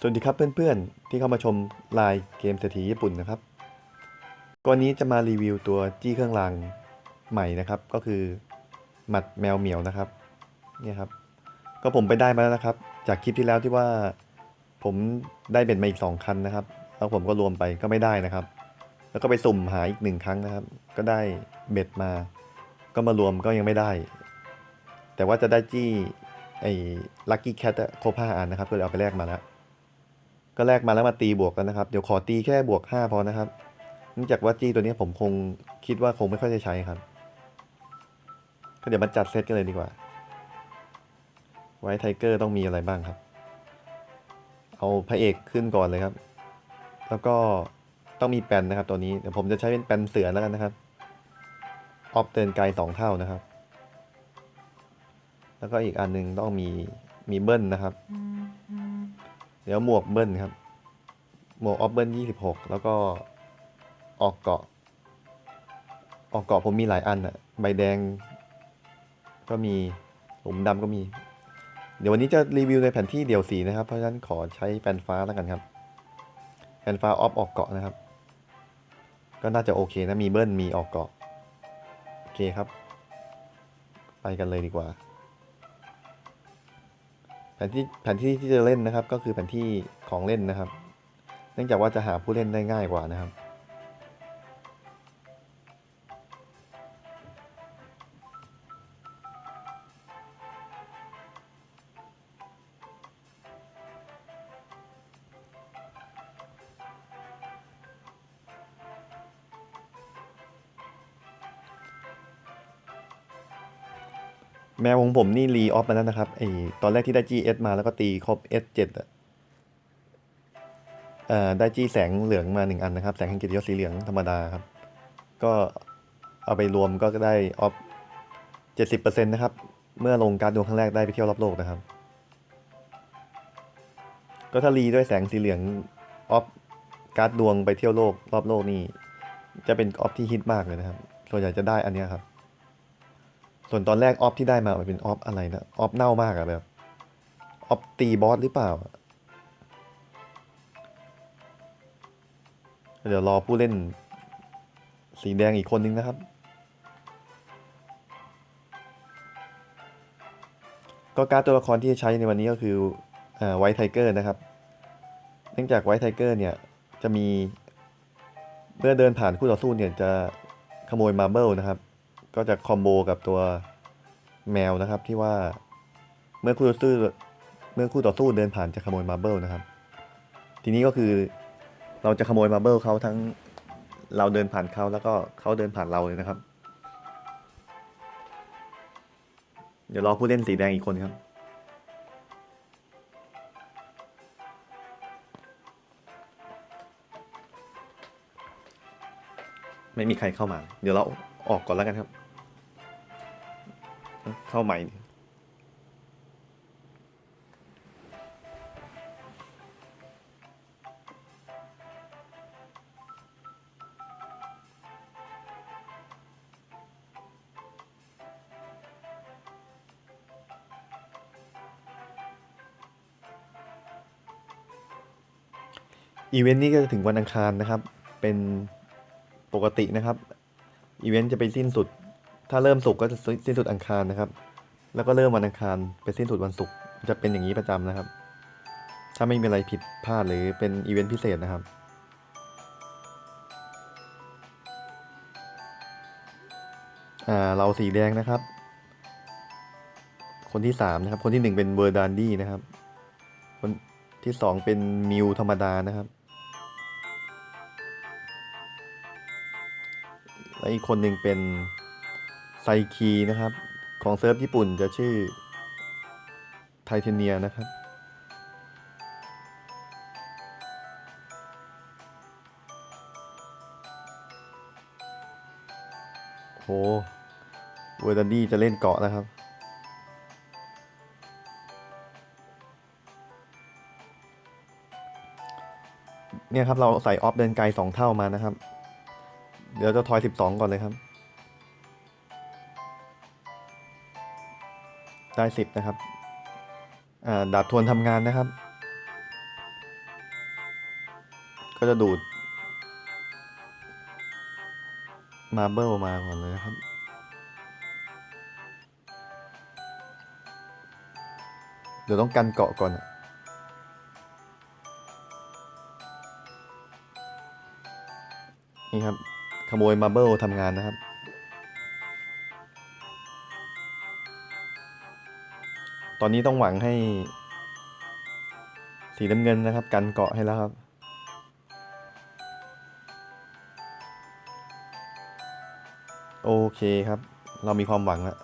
สวัสดีครับเพื่อนๆ ที่เข้ามาชมไลน์เกมเศรษฐีญี่ปุ่นนะครับก่อนนี้จะมารีวิวตัวจี้เครื่องรางใหม่นะครับ ก็คือหมัดแมวเหมียวนะครับเนี่ยครับ ก็ผมไปได้มาแล้วนะครับ จากคลิปที่แล้วที่ว่าผมได้เบ็ดมาอีกสองคันนะครับ แล้วผมก็รวมไปก็ไม่ได้นะครับ แล้วก็ไปสุ่มหาอีกหนึ่งครั้งนะครับ ก็ได้เบ็ดมา ก็มารวมก็ยังไม่ได้ แต่ว่าจะได้จี้ไอ้ลัคกี้แคทโครบห้าอันนะครับก็เลยเอาไปแลกมาแล้ว ก็แลกมาแล้วมาตีบวกกันนะครับ เดี๋ยวขอตีแค่บวกห้าพอนะครับ เนื่องจากว่าจี้ตัวนี้ผมคงคิดว่าคงไม่ค่อยได้ใช้ครับ ก็เดี๋ยวมาจัดเซตกันเลยดีกว่า ไว้ไทเกอร์ต้องมีอะไรบ้างครับ เอาพระเอกขึ้นก่อนเลยครับ แล้วก็ต้องมีแปนนะครับ ตัวนี้ เดี๋ยวผมจะใช้เป็นแปนเสือแล้วกันนะครับ ออฟเดินไกลสองเท่านะครับ แล้วก็อีกอันหนึงต้องมีมีเบิ้ลนะครับ เดี๋ยวหมวกเบิ้ลครับ หมวกออฟเบิ้ลยี่สิบหกแล้วก็ออกเกาะ ออกเกาะผมมีหลายอันอะใบแดง ก็มีหลุมดำก็มี เดี๋ยววันนี้จะรีวิวในแผนที่เดี่ยวสีนะครับ เพราะฉะนั้นขอใช้แปนฟ้าแล้วกันครับ แปนฟ้าออฟออกเกาะนะครับ ก็น่าจะโอเคนะมีเบิ้ลมีออกเกาะ โอเคครับ ไปกันเลยดีกว่า แผนที่แผนที่ที่จะเล่นนะครับ ก็คือแผนที่ของเล่นนะครับ เนื่องจากว่าจะหาผู้เล่นได้ง่ายกว่านะครับ มวของผมนี่รีออฟมาแล้วนะครับไอตอนแรกที่ได้ GS มาแล้วก็ตีครบ S7 อะเอ่อได้จี้แสงเหลืองมาหนึ่งอันนะครับ แสงแห่งเกียรติยศสีเหลืองธรรมดาครับ ก็เอาไปรวมก็ได้ออฟ70%นต์นะครับ เมื่อลงการดดวงครั้งแรกได้ไปเที่ยวรอบโลกนะครับ ก็ถ้ารีด้วยแสงสีเหลืองออฟการ์ดดวงไปเที่ยวโลกรอบโลกนี่จะเป็นออฟที่ฮิตมากเลยนะครับ ส่วนใหญ่จะได้อันนี้ครับ ส่วนตอนแรกออฟที่ได้มามันเป็นออฟอะไรนะออฟเน่ามากอะแบบออฟตีบอสหรือเปล่า เดี๋ยวรอผู้เล่น สีแดงอีกคนนึงนะครับ ก็การตัวละครที่จะใช้ในวันนี้ก็คือไวท์ไทเกอร์นะครับ เนื่องจากไวท์ไทเกอร์เนี่ย จะมี เมื่อเดินผ่านคู่ต่อสู้เนี่ยจะขโมยมาร์เบิลนะครับ ก็จะคอมโบกับตัวแมวนะครับที่ว่าเมื่อคู่ต่อสู้เมื่อคู่ต่อสู้เดินผ่านจะขโมยมาร์เบิลนะครับ ทีนี้ก็คือเราจะขโมยมาร์เบิลเขาทั้งเราเดินผ่านเขาแล้วก็เขาเดินผ่านเราเลยนะครับ เดี๋ยวรอผู้เล่นสีแดงอีกคนครับไม่มีใครเข้ามา เดี๋ยวเราออกก่อนแล้วกันครับ เข้าใหม่ อีเวนต์นี้ก็จะถึงวันอังคารนะครับ เป็นปกตินะครับ อีเวนต์จะไปสิ้นสุด ถ้าเริ่มศุกร์ก็จะสิ้นสุดอังคารนะครับ แล้วก็เริ่มวันอังคารไปสิ้นสุดวันศุกร์จะเป็นอย่างนี้ประจำนะครับ ถ้าไม่มีอะไรผิดพลาดหรือเป็นอีเวนต์พิเศษนะครับ อ่าเราสีแดงนะครับ คนที่สามนะครับ คนที่หนึ่งเป็นเบอร์ดานดี้นะครับ คนที่สองเป็นมิวธรรมดานะครับและอีกคนหนึ่งเป็น ไซคีนะครับ ของเซิร์ฟญี่ปุ่นจะชื่อไทเทเนียนะครับ โหเวอร์ดันดี้จะเล่นเกาะนะครับ เนี่ยครับเราใส่ออฟเดินไกลสองเท่ามานะครับ เดี๋ยวจะทอยสิบสองก่อนเลยครับ ได้สิบนะครับอ่าดาบทวนทำงานนะครับ ก็จะดูด มาเบิลมาก่อนเลยนะครับ เดี๋ยวต้องกันเกาะก่อนอะนี่ครับ ขโมยมาเบิลทำงานนะครับ ตอนนี้ต้องหวังให้ สีน้ำเงินนะครับ กันเกาะให้แล้วครับ โอเคครับ เรามีความหวังแล้ว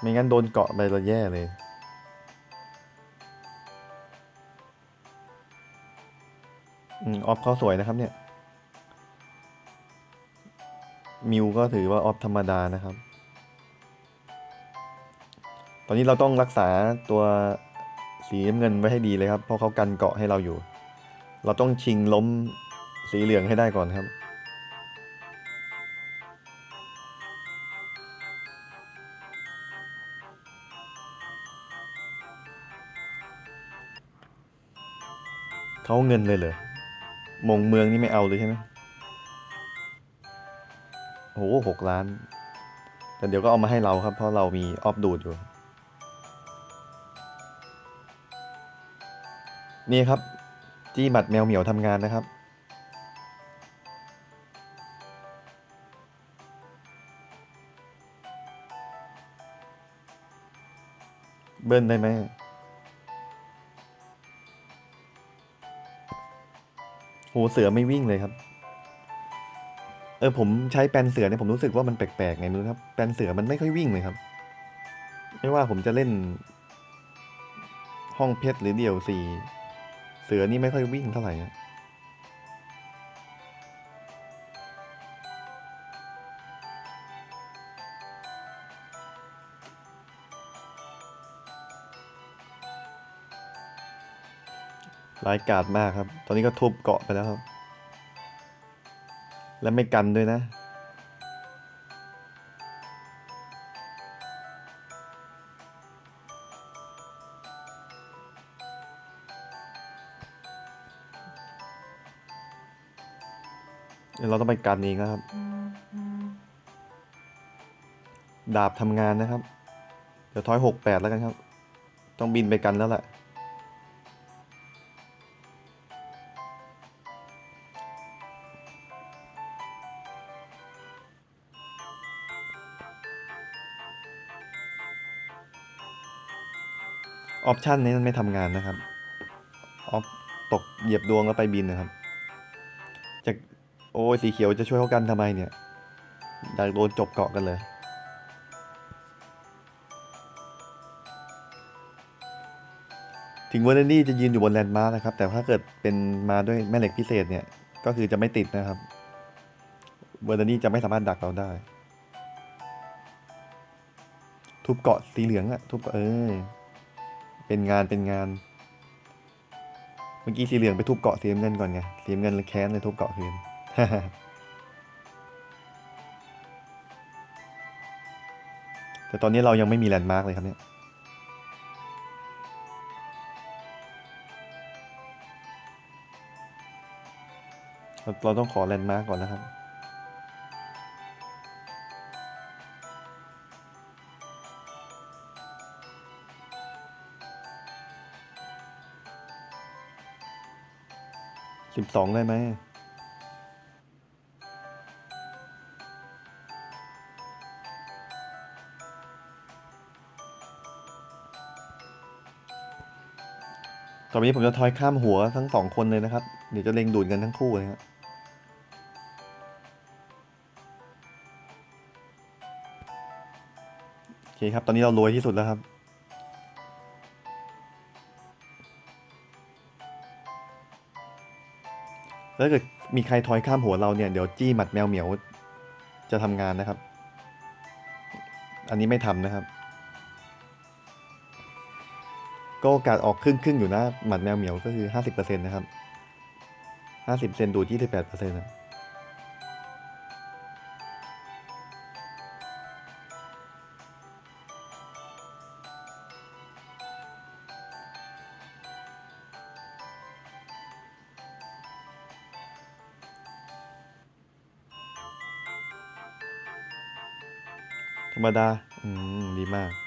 ไม่งั้นโดนเกาะไปเราแย่เลยอืมออฟเขาสวยนะครับเนี่ย มิวก็ถือว่าออฟธรรมดานะครับ ตอนนี้เราต้องรักษาตัวสีเงินไว้ให้ดีเลยครับ เพราะเขากันเกาะให้เราอยู่ เราต้องชิงล้มสีเหลืองให้ได้ก่อนครับเขาเงินเลยเหรอมงเมืองนี่ไม่เอาเลยใช่ไหมโอ้โหหกล้าน แต่เดี๋ยวก็เอามาให้เราครับ เพราะเรามีออฟดูดอยู่ นี่ครับ จี้หมัดแมวเหมียวทำงานนะครับ เบิ้ลได้ไหมโหเสือไม่วิ่งเลยครับ เออผมใช้แปลนเสือเนี่ยผมรู้สึกว่ามันแปลกๆไงไม่รู้ครับแปลนเสือมันไม่ค่อยวิ่งเลยครับ ไม่ว่าผมจะเล่นห้องเพชรหรือเดี่ยวสี่ เสือนี่ไม่ค่อยวิ่งเท่าไหร่นะร้ายกาจมากครับ ตอนนี้ก็ทุบเกาะไปแล้วครับ และไม่กันด้วยนะ เดี๋ยวเราต้องไปกันเองนะครับ ดาบทำงานนะครับ เดี๋ยวทอยหกแปดแล้วกันครับ ต้องบินไปกันแล้วแหละออปชันนี้มันไม่ทำงานนะครับ ออฟตกเหยียบดวงแล้วไปบินนะครับ โอ้ยสีเขียวจะช่วยเขากันทำไมเนี่ยอยากโดนจบเกาะกันเลย ถึงเวอร์เนนี่จะยืนอยู่บนแลนด์มาร์กนะครับ แต่ถ้าเกิดเป็นมาด้วยแม่เหล็กพิเศษเนี่ย ก็คือจะไม่ติดนะครับเวอร์เนนี่จะไม่สามารถดักเราได้ ทุบเกาะสีเหลืองอะทุบเออ เป็นงานเป็นงาน เมื่อกี้สีเหลืองไปทุบเกาะสีเงินก่อนไงสีเงินเลยแค้นเลยทุบเกาะคืน แต่ตอนนี้เรายังไม่มีแลนด์มาร์กเลยครับเนี่ย เราต้องขอแลนด์มาร์กก่อนนะครับสิบสองได้ไหม ตอนนี้ผมจะทอยข้ามหัวทั้งสองคนเลยนะครับ เดี๋ยวจะเล็งดูดกันทั้งคู่เลยครับโอเคครับ ตอนนี้เรารวยที่สุดแล้วครับแล้วถ้าเกิดมีใครทอยข้ามหัวเราเนี่ยเดี๋ยวจี้หมัดแมวเหมียวจะทำงานนะครับ อันนี้ไม่ทำนะครับ ก็โอกาสออกครึ่งครึ่งอยู่นะ หมัดแมวเหมียวก็คือห้าสิบเปอร์เซ็นต์นะครับห้าสิบเซนดูที่สิบแปดเปอร์เซ็นต์ธรรมดา อืม ดีมาก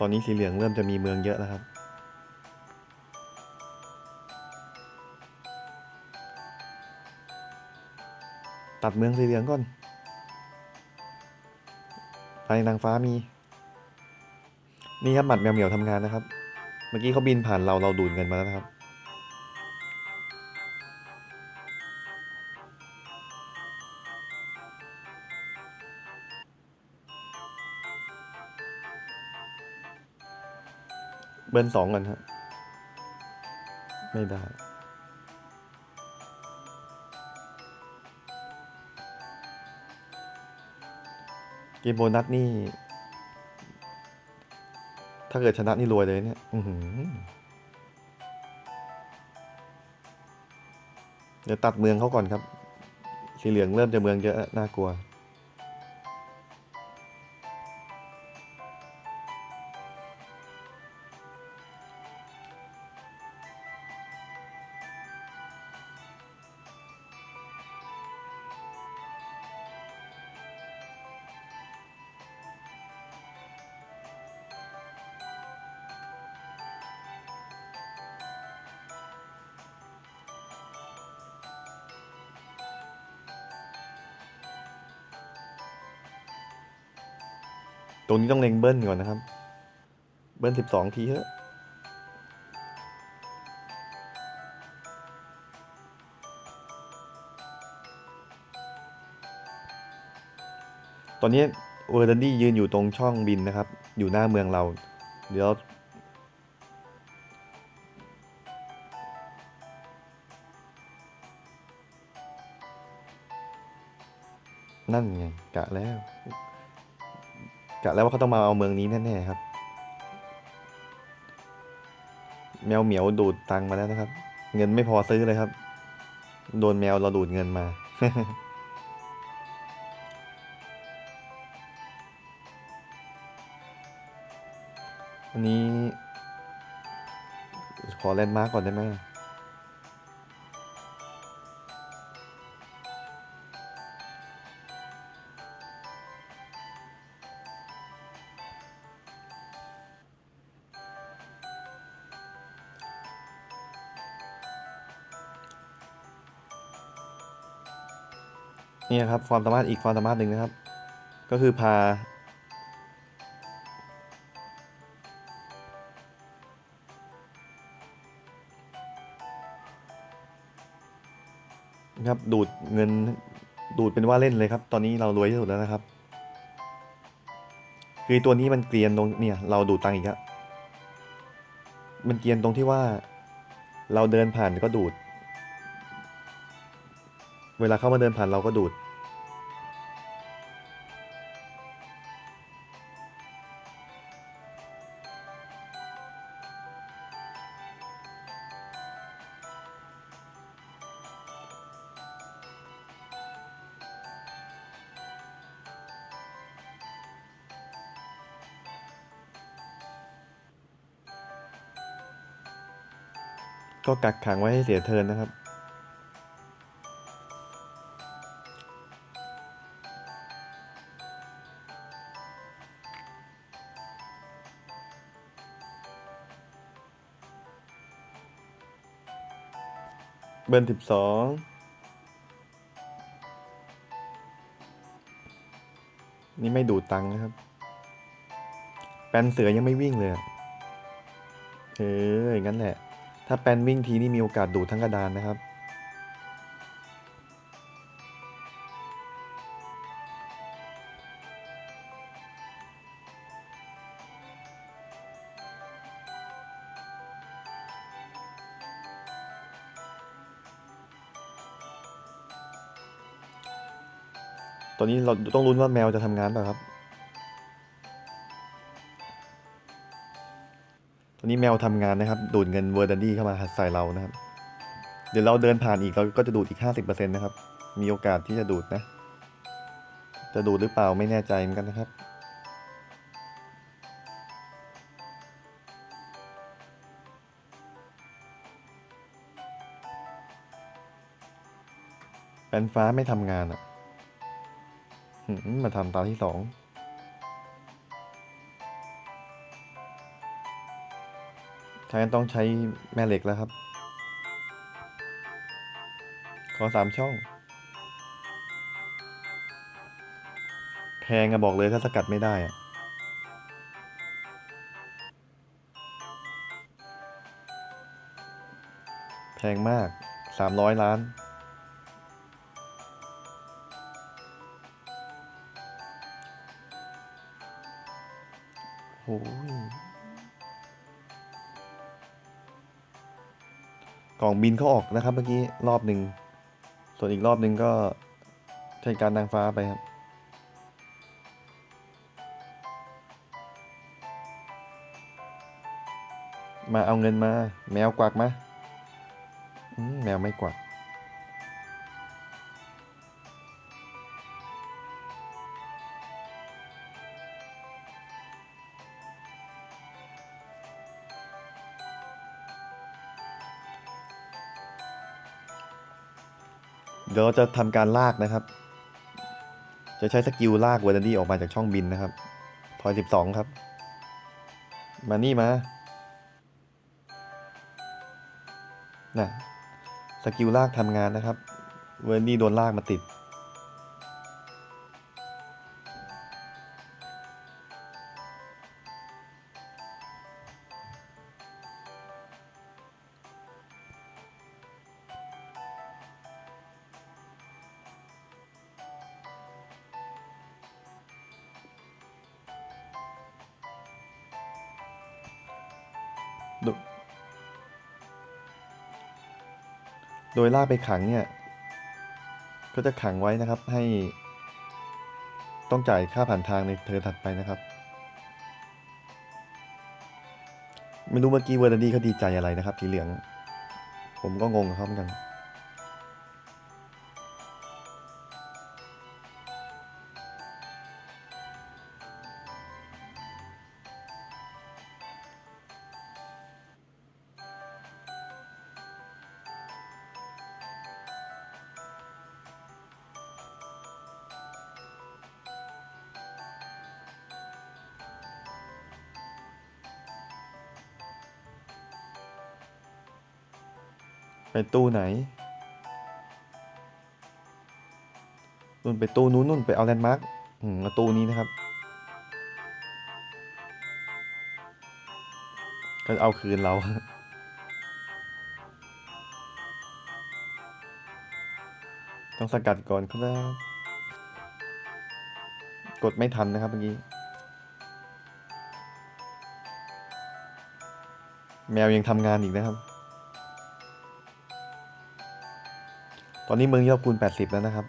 ตอนนี้สีเหลืองเริ่มจะมีเมืองเยอะแล้วครับ ตัดเมืองสีเหลืองก่อนไปนางฟ้ามี นี่ครับหมัดแมวเหมียวทำงานนะครับ เมื่อกี้เขาบินผ่านเราเราดูดเงินมาแล้วนะครับ บิร์นสองกันฮะ ไม่ได้ เกมโบนัสนี่ ถ้าเกิดชนะนี่รวยเลยเนี่ย อือหือเดี๋ยวตัดเมืองเขาก่อนครับ สีเหลืองเริ่มจะเมืองเยอะน่ากลัว ตรงนี้ต้องเล็งเบิ้ลก่อนนะครับ เบิ้ลสิบสองทีเถอะตอนนี้เวอร์ดันดี้ยืนอยู่ตรงช่องบินนะครับ อยู่หน้าเมืองเรา เดี๋ยว นั่นไงกะแล้ว กะแล้วว่าเขาต้องมาเอาเมืองนี้แน่ๆครับ แมวเหมียวดูดตังมาแล้วนะครับ เงินไม่พอซื้อเลยครับ โดนแมวเราดูดเงินมา อันนี้ ขอแลนด์มาร์กก่อนได้ไหม เนี่ยครับความสามารถอีกความสามารถหนึ่งนะครับ ก็คือพา ครับดูดเงินดูดเป็นว่าเล่นเลยครับ ตอนนี้เรารวยที่สุดแล้วนะครับ คือตัวนี้มันเกรียนตรงเนี่ยเราดูดตังค์อีกแล้วมันเกรียนตรงที่ว่า เราเดินผ่านก็ดูด เวลาเข้ามาเดินผ่านเราก็ดูด ก็กักขังไว้ให้เสียเทินนะครับ เบิร์สิบสองนี่ไม่ดูดตังค์นะครับ แปนเสือยังไม่วิ่งเลย เอออย่างนั้นแหละ ถ้าแปนวิ่งทีนี่มีโอกาสดูดทั้งกระดานนะครับ ตอนนี้เราต้องลุ้นว่าแมวจะทำงานเปล่ะครับ นี่แมวทำงานนะครับ ดูดเงินเวอร์ดันดี้เข้ามาใส่เรานะครับ เดี๋ยวเราเดินผ่านอีกเราก็จะดูดอีก 50%นะครับ มีโอกาสที่จะดูดนะ จะดูดหรือเปล่าไม่แน่ใจเหมือนกันนะครับ แปนฟ้าไม่ทำงานอะ มาทำตาที่สอง ถ้างั้นต้องใช้แม่เหล็กแล้วครับ ขอสามช่อง แพงอะบอกเลยถ้าสกัดไม่ได้อะแพงมากสามร้อยล้าน กล่องบินเขาออกนะครับ เมื่อกี้รอบหนึ่ง ส่วนอีกรอบหนึ่งก็ใช้การนางฟ้าไปครับ มาเอาเงินมา แมวกวักมาอืมแมวไม่กวัก ดี๋ยวเราจะทำการลากนะครับ จะใช้สกิลลากเวอร์ดี้ออกมาจากช่องบินนะครับ พอยสิบสองครับ มานี่มา น่ะ สกิลลากทำงานนะครับ เวอร์ดี้โดนลากมาติด โดโดยลากไปขังเนี่ย ก็จะขังไว้นะครับให้ ต้องจ่ายค่าผ่านทางในเทอถัดไปนะครับ ไม่รู้เมื่อกี้เวอร์ดี้เขาดีใจอะไรนะครับสีเหลือง ผมก็งงกับเขาเหมือนกัน ไปตู้ไหนนู่นไปตู้นู้นนู่นไปเอาแลนด์มาร์กอืมเอาตู้นี้นะครับ ก็เอาคืนเราต้องสกัดก่อนครับ กดไม่ทันนะครับเมื่อกี้ แมวยังทำงานอีกนะครับ ตอนนี้เมืองยอดคูณ 80 แล้วนะครับ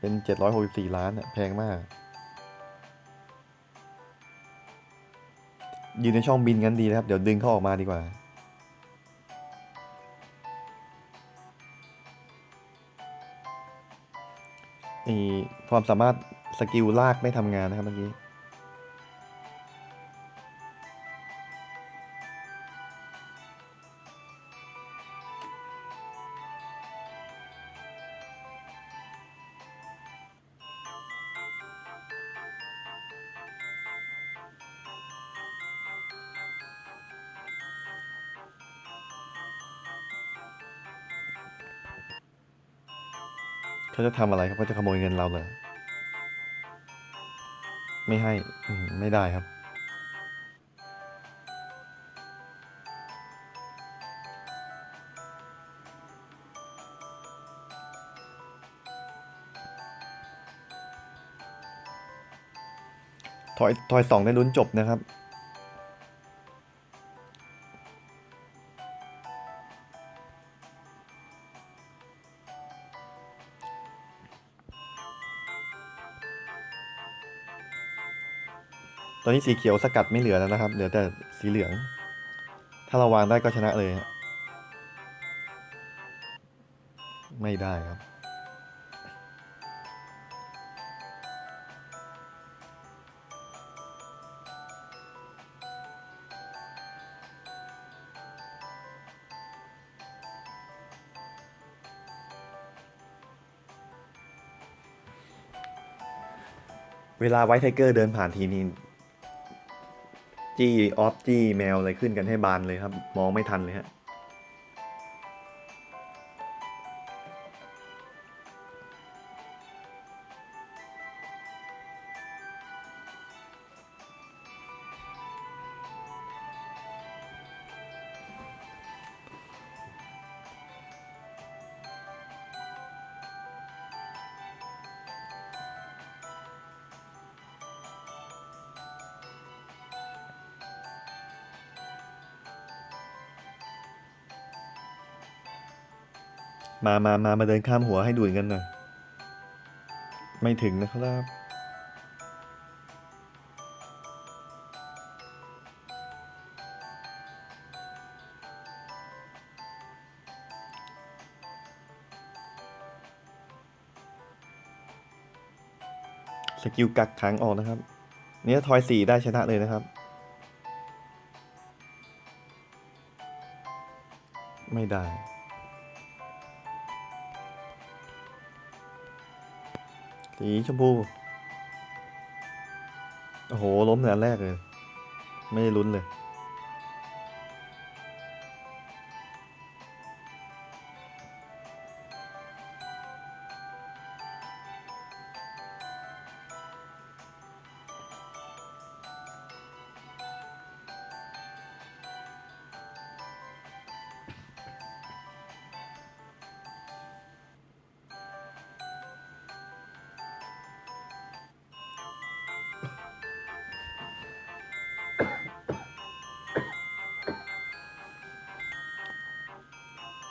เป็น 764 ล้านอะแพงมาก ยืนในช่องบินงั้นดีนะครับ เดี๋ยวดึงเขาออกมาดีกว่าไอความสามารถสกิลลากไม่ทำงานนะครับเมื่อกี้ จะทำอะไรครับเขาจะขโมยเงินเราเลยไม่ให้ไม่ได้ครับ ถอยถอยสองได้ลุ้นจบนะครับ ตอนนี้สีเขียวสกัดไม่เหลือแล้วนะครับ เหลือแต่สีเหลือง ถ้าเราวางได้ก็ชนะเลย ไม่ได้ครับ เวลาไวท์ไทเกอร์เดินผ่านทีนี้ จี้ออฟจี้แมวอะไรขึ้นกันให้บานเลยครับ มองไม่ทันเลยฮะ มามามามาเดินข้ามหัวให้ดูดกันหน่อยไม่ถึงนะครับสกิลกักขังออกนะครับ เนี่ยทอยสี่ได้ชนะเลยนะครับ ไม่ได้ สีชมพู โอ้โห ล้มแต่อันแรกเลย ไม่ได้ลุ้นเลย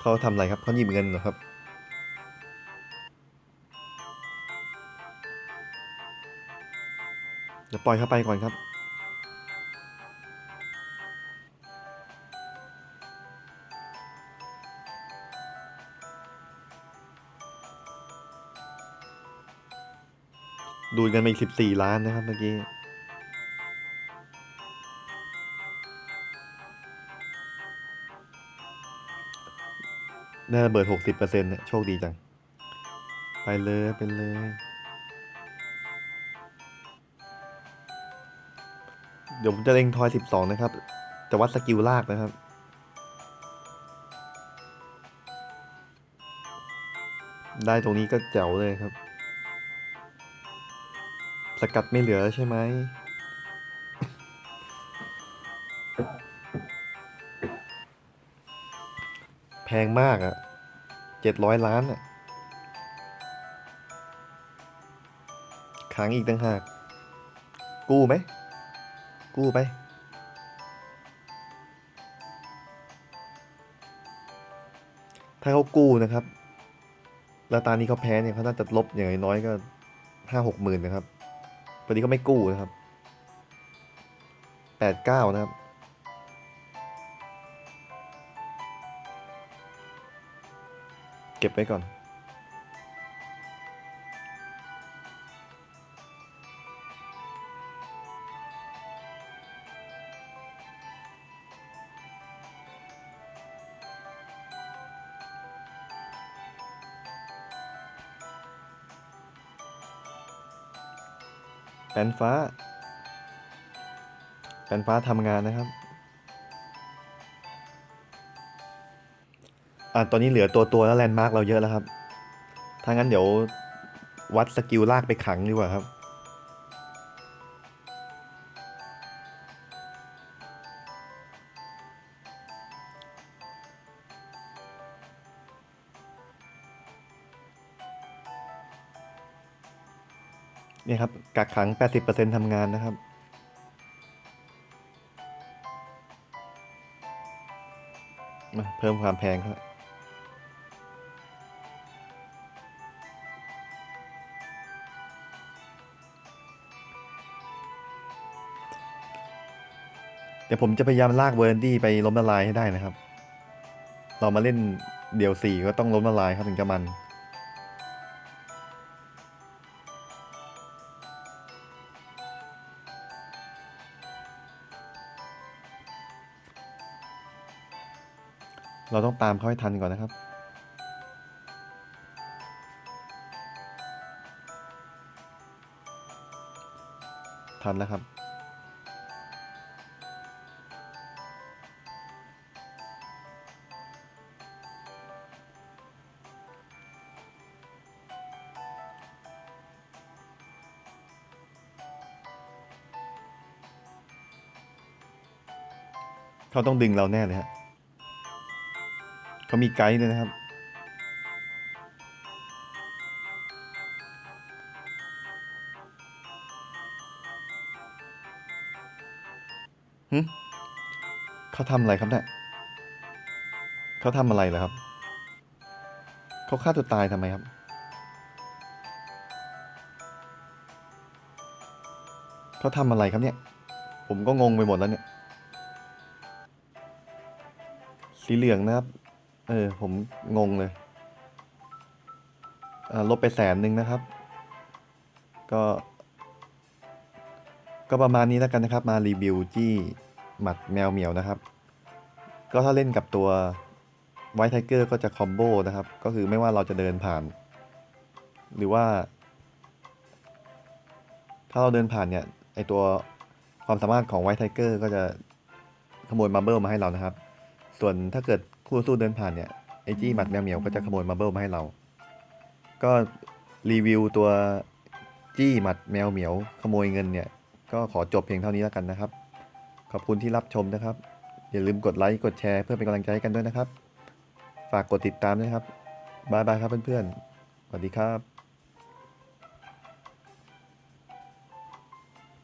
เขาทำอะไรครับเขาหยิบเงินเหรอครับเดี๋ยวปล่อยเขาไปก่อนครับ ดูดกันไปอีกสิบสี่ล้านนะครับเมื่อกี้ ได้ระเบิดหกสิบเปอร์เซ็นต์เนี่ยโชคดีจัง ไปเลยไปเลย เดี๋ยวผมจะเล็งทอยสิบสองนะครับ จะวัดสกิลลากนะครับได้ตรงนี้ก็แจ๋วเลยครับ สกัดไม่เหลือใช่ไหม แพงมากอะ่ะ เจ็ดร้อยล้านอะค้างอีกตั้งหาก กู้ไหม กู้ไป ถ้าเขากู้นะครับ แล้วตานี้เขาแพ้เนี่ยเขาน่าจะลบอย่างน้อยก็ห้าหกหมื่นนะครับพอดีเขาไม่กู้นะครับแปดเก้านะครับ ก็บไว้ก่อน แปนฟ้า แปนฟ้าทำงานนะครับ อ่าตอนนี้เหลือตัวตัวแล้วแลนด์มาร์กเราเยอะแล้วครับ ถ้างั้นเดี๋ยววัดสกิลลากไปขังดีกว่าครับเนี่ยครับ กักขัง 80%ทำงานนะครับมาเพิ่มความแพงครับ ดี๋ยวผมจะพยายามลากเวอร์ดี้ไปล้มละลายให้ได้นะครับ เรามาเล่นเดี่ยวสี่ก็ต้องล้มละลายครับถึงจะมัน เราต้องตามเขาให้ทันก่อนนะครับคันแล้วครับ เขาต้องดึงเราแน่เลยฮะเขามีไกด์ด้วยนะครับหึเขาทำอะไรครับเนี่ยเขาทำอะไรเหรอครับ เขาฆ่าตัวตายทำไมครับเขาทำอะไรครับเนี่ย ผมก็งงไปหมดแล้วเนี่ย เหลืองนะครับ เออ ผมงงเลยลบไปแสนหนึ่งนะครับ ก็ ก็ประมาณนี้แล้วกันนะครับ มารีวิวจี้หมัดแมวเหมียวนะครับ ก็ถ้าเล่นกับตัวไวท์ไทเกอร์ก็จะคอมโบนะครับ ก็คือไม่ว่าเราจะเดินผ่าน หรือว่า ถ้าเราเดินผ่านเนี่ย ไอตัวความสามารถของไวท์ไทเกอร์ก็จะขโมยมาร์เบิลมาให้เรานะครับ ส่วนถ้าเกิดคู่สู้เดินผ่านเนี่ยไอจี้หมัดแมวเหมียวก็จะขโมยมาร์เบิลมาให้เรา ก็รีวิวตัวจี้หมัดแมวเหมียว ขโมยเงินเนี่ย ก็ขอจบเพียงเท่านี้แล้วกันนะครับ ขอบคุณที่รับชมนะครับ อย่าลืมกดไลค์กดแชร์เพื่อเป็นกำลังใจให้กันด้วยนะครับ ฝากกดติดตามด้วยนะครับบายบายครับเพื่อนๆสวัสดีครับ